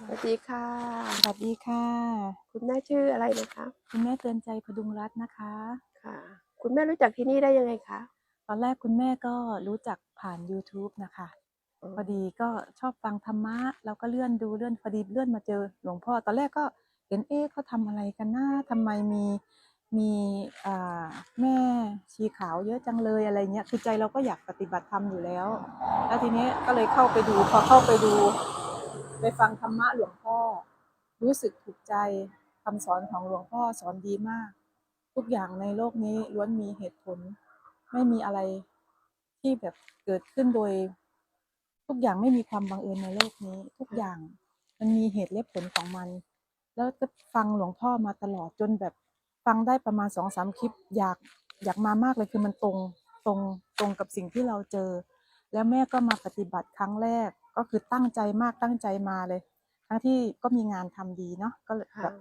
สวัสดีค่ะ สวัสดีค่ะ คุณแม่ชื่ออะไรนะคะ คุณแม่เตือนใจพดุงรัตน์นะคะ ค่ะ คุณแม่รู้จักที่นี่ได้ยังไงคะ ตอนแรกคุณแม่ก็รู้จักผ่าน YouTube นะคะพอดีก็ชอบฟังธรรมะเราก็เลื่อนดูเลื่อนพอดีเลื่อนมาเจอหลวงพ่อ ตอนแรกก็เห็นเอ๊ะเขาทำอะไรกันนะทำไมมีมีอ่าแม่ชีขาวเยอะจังเลยอะไรเงี้ยคือใจเราก็อยากปฏิบัติธรรมอยู่แล้ว แล้วทีนี้ก็เลยเข้าไปดูพอเข้าไปดู ไปฟังธรรมะหลวงพ่อ รู้สึกถูกใจคำสอนของหลวงพ่อสอนดีมาก ทุกอย่างในโลกนี้ล้วนมีเหตุผล ไม่มีอะไรที่แบบเกิดขึ้นโดย ทุกอย่างไม่มีความบังเอิญในโลกนี้ ทุกอย่างมันมีเหตุและผลของมัน แล้วก็ฟังหลวงพ่อมาตลอดจนแบบฟังได้ประมาณสองสามคลิปอยากอยากมามากเลยคือมันตรงตรงตรงกับสิ่งที่เราเจอ แล้วแม่ก็มาปฏิบัติครั้งแรก ก็คือตั้งใจมากตั้งใจมาเลย ทั้งที่ก็มีงานทำดีเนาะก็เลยค่ะแบบ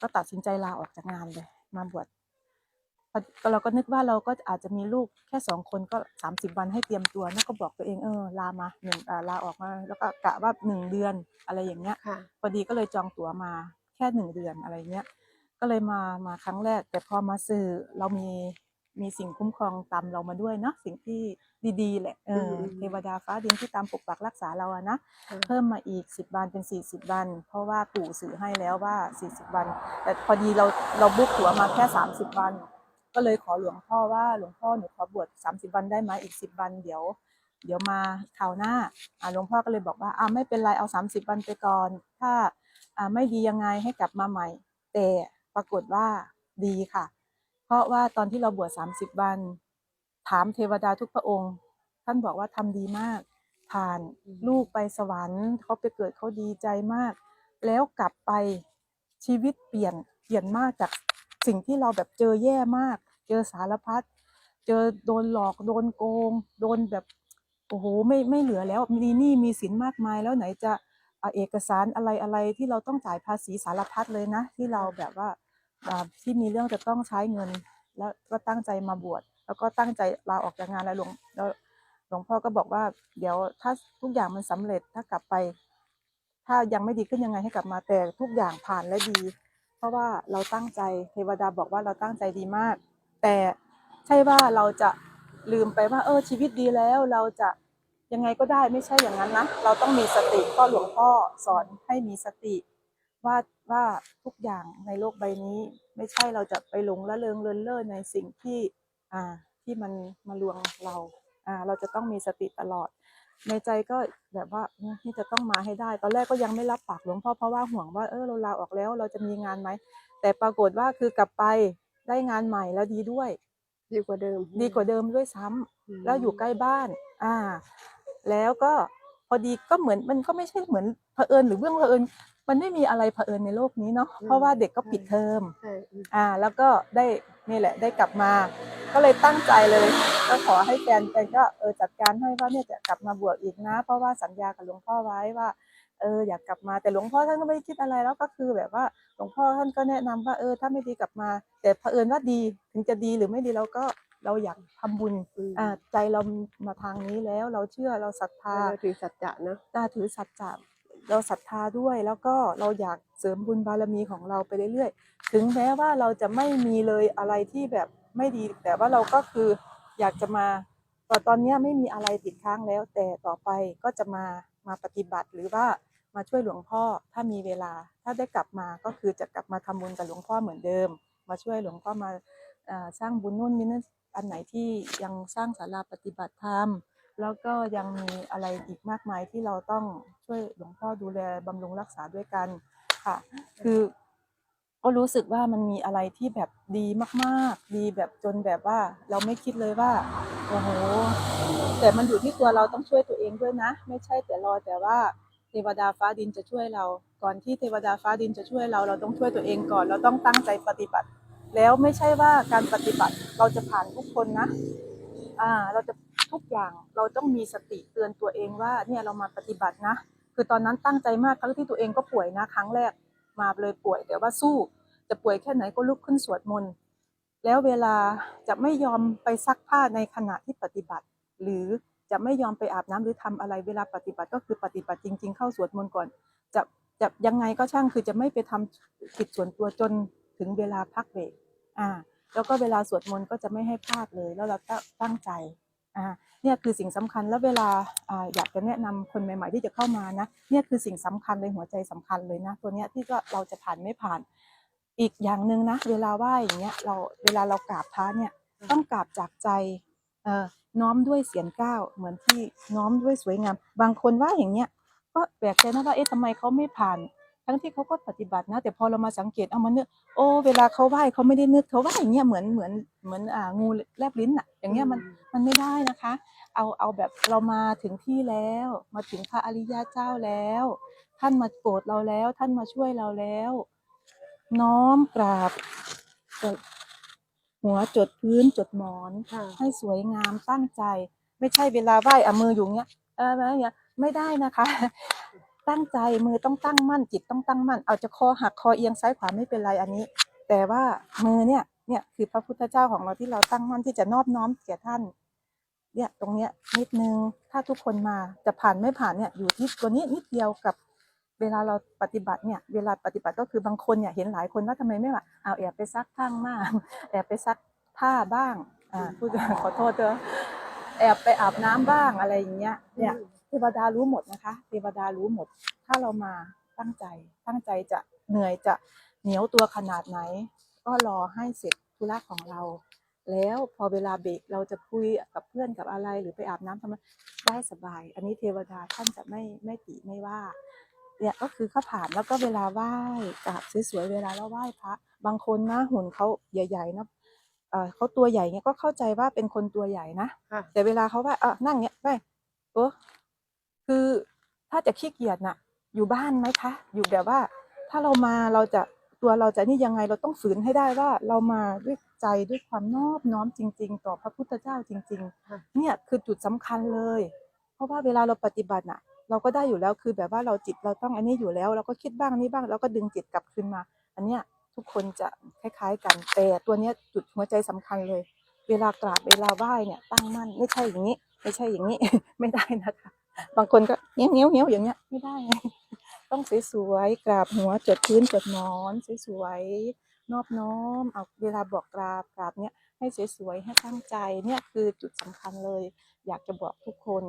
ก็ตัดสินใจลาออกจากงานเลย มาบวชพอก็เราก็นึกว่าเราก็อาจจะมีลูกแค่สองคนก็สามสิบวันให้เตรียมตัวนั่นก็บอกตัวเองเออลามาหนึ่งอ่าลาออกมา แล้วก็กะว่าหนึ่งเดือนอะไรอย่างเงี้ยค่ะพอดีก็เลยจองตั๋วมาแค่หนึ่งเดือนอะไรเงี้ยก็เลยมามาครั้งแรก แต่พอมาสื่อเรามี มีสิ่งคุ้มครองตามเรามาด้วยเนาะสิ่งที่ดีๆแหละเอออืมเทวดาฟ้าดินที่ตามปกปักรักษาเราอะนะค่ะเพิ่มมาอีก10วันเป็น40วัน เพราะว่าปู่สื่อให้แล้วว่า40วัน แต่พอดีเราเราบุ๊กตั๋วมาแค่30วัน ก็เลยขอหลวงพ่อว่าหลวงพ่อหนูขอบวช30วันได้ไหมอีก10วันเดี๋ยว เดี๋ยวมาคราวหน้าอ่าหลวงพ่อก็เลยบอกว่าอ่าไม่เป็นไรเอา30วันไปก่อน ถ้าอ่าไม่ดียังไงให้กลับมาใหม่ แต่ปรากฏว่าดีค่ะ เพราะว่าตอนที่เราบวช30วัน ถามเทวดาทุกพระองค์ ท่านบอกว่าทำดีมากผ่านอืมลูกไปสวรรค์เขาไปเกิดเขาดีใจมาก แล้วกลับไปชีวิตเปลี่ยนเปลี่ยนมากจากสิ่งที่เราแบบเจอแย่มาก เจอสารพัดเจอโดนหลอกโดนโกง โดนแบบโอ้โหไม่ไม่เหลือแล้วมีหนี้มีสินมากมายแล้วไหนจะอ่าเอกสารอะไรอะไรที่เราต้องจ่ายภาษีสารพัดเลยนะ ที่เราแบบว่าอ่า ที่มีเรื่องจะต้องใช้เงิน แล้วก็ตั้งใจมาบวชแล้วก็ตั้งใจลาออกจากงานแล้วหลวงแล้วหลวงพ่อก็บอกว่า เดี๋ยวถ้าทุกอย่างมันสำเร็จถ้ากลับไป ถ้ายังไม่ดีขึ้นยังไงให้กลับมาแต่ทุกอย่างผ่านและดี เพราะว่าเราตั้งใจเทวดาบอกว่าเราตั้งใจดีมาก แต่ใช่ว่าเราจะลืมไปว่า เออชีวิตดีแล้วเราจะยังไงก็ได้ไม่ใช่อย่างนั้นนะเราต้องมีสติก็หลวงพ่อสอนให้มีสติ ว่าว่าทุกอย่างในโลกใบนี้ ไม่ใช่เราจะไปหลงละเลงเลินเล่อในสิ่งที่อ่าที่มันมาลวงเราอ่าเราจะต้องมีสติตลอด ในใจก็แบบว่าเออนี่จะต้องมาให้ได้ ตอนแรกก็ยังไม่รับปากหลวงพ่อเพราะว่าห่วงว่าเออเราลาออกแล้วเราจะมีงานไหมแต่ปรากฏว่าคือกลับไปได้งานใหม่แล้วดีด้วย ดีกว่าเดิม ดีกว่าเดิมด้วยซ้ำมแล้วอยู่ใกล้บ้าน อ่า แล้วก็ พอดีก็เหมือนมันก็ไม่ใช่เหมือนเผอิญหรือเรื่องเผอิญมันไม่มีอะไรเผอิญในโลกนี้เนาะเพราะว่าเด็กก็ปิดเทอมใช่อืมอ่า แล้วก็ได้นี่แหละได้กลับมา ก็เลยตั้งใจเลยก็ขอให้แฟนแฟนก็เออจัดการให้ว่าเนี่ยจะกลับมาบวชอีกนะ เพราะว่าสัญญากับหลวงพ่อไว้ว่าเอออยากกลับมาแต่หลวงพ่อท่านก็ไม่ได้คิดอะไรแล้วก็คือแบบว่าหลวงพ่อท่านก็แนะนำว่าเออถ้าไม่ดีกลับมา แต่เผอิญว่าดีถึงจะดีหรือไม่ดีเราก็ เราอยากทำบุญอืมอ่าใจเรามาทางนี้แล้วเราเชื่อเราศรัทธาเราถือสัจจะเนอะตาถือสัจจะเราศรัทธาด้วยแล้วก็เราอยากเสริมบุญบารมีของเราไปเรื่อยๆ ถึงแม้ว่าเราจะไม่มีเลยอะไรที่แบบไม่ดี แต่ว่าเราก็คืออยากจะมาตอนตอนเนี้ยไม่มีอะไรติดค้างแล้ว แต่ต่อไปก็จะมามาปฏิบัติหรือว่ามาช่วยหลวงพ่อถ้ามีเวลา ถ้าได้กลับมาก็คือจะกลับมาทำบุญกับหลวงพ่อเหมือนเดิม มาช่วยหลวงพ่อมาอ่าสร้างบุญนู่นนี่นั่น อันไหนที่ยังสร้างศาลาปฏิบัติธรรม แล้วก็ยังมีอะไรอีกมากมายที่เราต้องช่วยหลวงพ่อดูแลบำรุงรักษาด้วยกันค่ะ คือก็รู้สึกว่ามันมีอะไรที่แบบดีมากๆ ดีแบบจนแบบว่าเราไม่คิดเลยว่าโอ้โหแต่มันอยู่ที่ตัวเราต้องช่วยตัวเองด้วยนะ ไม่ใช่แต่รอแต่ว่าเทวดาฟ้าดินจะช่วยเรา ก่อนที่เทวดาฟ้าดินจะช่วยเรา เราต้องช่วยตัวเองก่อน เราต้องตั้งใจปฏิบัติ แล้วไม่ใช่ว่าการปฏิบัติเราจะผ่านทุกคนนะอ่าเราจะทุกอย่างเราต้องมีสติเตือนตัวเองว่าเนี่ยเรามาปฏิบัตินะ คือตอนนั้นตั้งใจมากครั้งที่ตัวเองก็ป่วยนะ ครั้งแรกมาเลยป่วยแต่ว่าสู้ จะป่วยแค่ไหนก็ลุกขึ้นสวดมนต์แล้วเวลาจะไม่ยอมไปซักผ้าในขณะที่ปฏิบัติ หรือจะไม่ยอมไปอาบน้ำหรือทำอะไรเวลาปฏิบัติก็คือปฏิบัติจริง ๆ เข้าสวดมนต์ก่อน จะจะยังไงก็ช่างคือจะไม่ไปทำกิจส่วนตัวจน ถึงเวลาพักเบรกอ่า แล้วก็เวลาสวดมนต์ก็จะไม่ให้พลาดเลย แล้วเราตั้งใจอ่าเนี่ยคือสิ่งสำคัญแล้วเวลาอ่าอยากจะแนะนำคนใหม่ ๆ ที่จะเข้ามานะเนี่ยคือสิ่งสำคัญเลยหัวใจสำคัญเลยนะตัวเนี้ยที่ก็เราจะผ่านไม่ผ่าน อีกอย่างหนึ่งนะเวลาไหว้อย่างเงี้ยเราเวลาเรากราบพระเนี่ยต้องกราบจากใจเอ่อน้อมด้วยเสียงก้าวเหมือนที่น้อมด้วยสวยงาม บางคนว่าอย่างเงี้ยก็แปลกใจนะว่าเอ๊ะทำไมเขาไม่ผ่าน ทั้งที่เขาก็ปฏิบัตินะ แต่พอเรามาสังเกตเอามานึกโอ้เวลาเขาไหว้เขาไม่ได้นึกเขาไหว้อย่างเงี้ยเหมือนเหมือนเหมือนอ่างูแลบลิ้นอะ อย่างเงี้ยมันมันไม่ได้นะคะ เอาเอาแบบเรามาถึงที่แล้ว มาถึงพระอริยเจ้าแล้ว ท่านมาโปรดเราแล้ว ท่านมาช่วยเราแล้ว น้อมกราบจดหัวจดพื้นจดหมอนค่ะให้สวยงามตั้งใจ ไม่ใช่เวลาไหว้เอามืออยู่เงี้ยเอออะไรเงี้ยไม่ได้นะคะ ตั้งใจมือต้องตั้งมั่นจิตต้องตั้งมั่น เอาจะคอหักคอเอียงซ้ายขวาไม่เป็นไรอันนี้ แต่ว่ามือเนี่ยเนี่ยคือพระพุทธเจ้าของเราที่เราตั้งมั่นที่จะนอบน้อมแก่ท่านเนี่ยตรงเนี้ยนิดนึงถ้าทุกคนมาจะผ่านไม่ผ่านเนี่ยอยู่ที่ตัวนี้นิดเดียวกับเวลาเราปฏิบัติเนี่ยเวลาปฏิบัติก็คือบางคนเนี่ยเห็นหลายคนว่าทำไมไม่ว่าเอาแอบไปซักข้างมากแอบไปซักผ้าบ้างอ่าพูดขอโทษเถอะแอบไปอาบน้ำบ้างอะไรอย่างเงี้ยเนี่ย เทวดารู้หมดนะคะ เทวดารู้หมด ถ้าเรามาตั้งใจ ตั้งใจจะเหนื่อยจะเหนียวตัวขนาดไหน ก็รอให้เสร็จธุระของเรา แล้วพอเวลาเบรกเราจะคุยกับเพื่อนกับอะไรหรือไปอาบน้ำทำไมได้สบาย อันนี้เทวดาท่านจะไม่ไม่ติไม่ว่าเนี่ยก็คือเขาผ่านแล้วก็เวลาไหว้กราบสวยๆเวลาเราไหว้พระบางคนนะหุ่นเขาใหญ่ๆนะเออเขาตัวใหญ่เนี่ยก็เข้าใจว่าเป็นคนตัวใหญ่นะค่ะแต่เวลาเขาว่าเออนั่งเนี้ยไปโอ้ คือถ้าจะขี้เกียจน่ะ อยู่บ้านไหมคะ อยู่แบบว่า ถ้าเรามาเราจะตัวเราจะนี่ยังไงเราต้องฝืนให้ได้ว่า เรามาด้วยใจด้วยความนอบน้อมจริง ๆ ต่อพระพุทธเจ้าจริงค่ะๆเนี่ยคือจุดสำคัญเลย เพราะว่าเวลาเราปฏิบัติน่ะ เราก็ได้อยู่แล้วคือแบบว่าเราจิตเราต้องอันนี้อยู่แล้ว เราก็คิดบ้างนี่บ้าง แล้วก็ดึงจิตกลับคืนมา อันเนี้ยทุกคนจะคล้าย ๆ กันแต่ตัวเนี้ยจุดหัวใจสำคัญเลย เวลากราบเวลาไหว้เนี่ยตั้งมั่นไม่ใช่อย่างนี้ ไม่ใช่อย่างนี้ ไม่ได้นะคะ บางคนก็เงี้ยวเงี้ยวเงี้ยวอย่างเงี้ยไม่ได้ ต้องสวยๆกราบหัวจดพื้นจดหมอนสวยๆนอบน้อมเอาเวลาบอกกราบกราบเนี่ยให้สวยๆให้ตั้งใจเนี่ยคือจุดสำคัญเลย อยากจะบอกทุกคน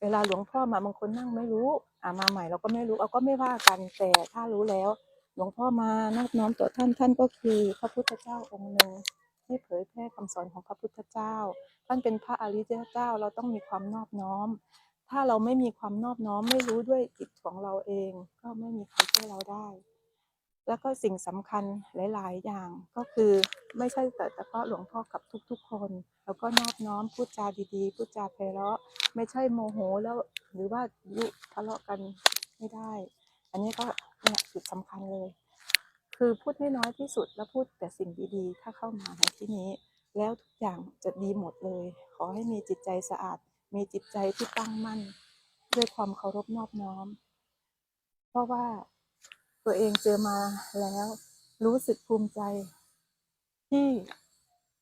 เวลาหลวงพ่อมาบางคนนั่งไม่รู้อ่ามาใหม่เราก็ไม่รู้เอาก็ไม่ว่ากันแต่ถ้ารู้แล้ว หลวงพ่อมานอบน้อมต่อท่านท่านก็คือพระพุทธเจ้าองค์หนึ่งที่เผยแพร่คำสอนของพระพุทธเจ้า ท่านเป็นพระอริยเจ้าเราต้องมีความนอบน้อม ถ้าเราไม่มีความนอบน้อมไม่รู้ด้วยจิตของเราเอง ก็ไม่มีใครช่วยเราได้ แล้วก็สิ่งสำคัญหลาย ๆ อย่างก็คือไม่ใช่แต่เฉพาะหลวงพ่อกับทุก ๆ คน แล้วก็นอบน้อมพูดจาดีๆพูดจาไพเราะไม่ใช่โมโหแล้วหรือว่ายุทะเลาะกันไม่ได้ อันนี้ก็เนี่ยจุดสำคัญเลย คือพูดให้น้อยที่สุดแล้วพูดแต่สิ่งดีๆ ถ้าเข้ามาในที่นี้ แล้วทุกอย่างจะดีหมดเลย ขอให้มีจิตใจสะอาด มีจิตใจที่ตั้งมั่น ด้วยความเคารพนอบน้อม เพราะว่าตัวเองเจอมาแล้ว รู้สึกภูมิใจ ที่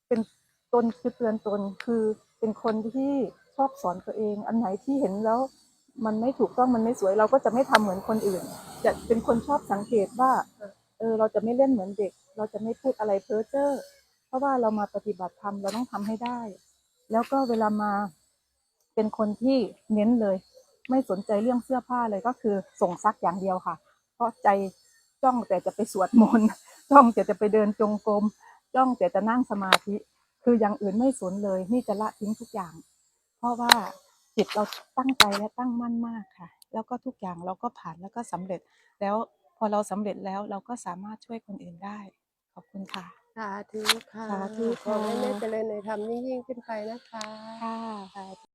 เป็นตนคือเตือนตนคือเป็นคนที่ชอบสอนตัวเอง อันไหนที่เห็นแล้ว มันไม่ถูกต้องมันไม่สวยเราก็จะไม่ทำเหมือนคนอื่น จะเป็นคนชอบสังเกตว่าเออเราจะไม่เล่นเหมือนเด็ก เราจะไม่พูดอะไรเพ้อเจ้อเพราะว่าเรามาปฏิบัติธรรมเราต้องทำให้ได้ แล้วก็เวลามา เป็นคนที่เน้นเลย ไม่สนใจเรื่องเสื้อผ้าเลยก็คือส่งซักอย่างเดียวค่ะ เพราะใจจ้องแต่จะไปสวดมนต์จ้องแต่จะไปเดินจงกรมจ้องแต่จะนั่งสมาธิ คืออย่างอื่นไม่สนเลย นี่จะละทิ้งทุกอย่าง เพราะว่าจิตเราตั้งใจและตั้งมั่นมากค่ะ แล้วก็ทุกอย่างเราก็ผ่านแล้วก็สำเร็จ แล้วพอเราสำเร็จแล้วเราก็สามารถช่วยคนอื่นได้ ขอบคุณค่ะสาธุค่ะสาธุขอให้ค่ะแม่เจริญในธรรมยิ่งๆขึ้นไปนะคะค่ะ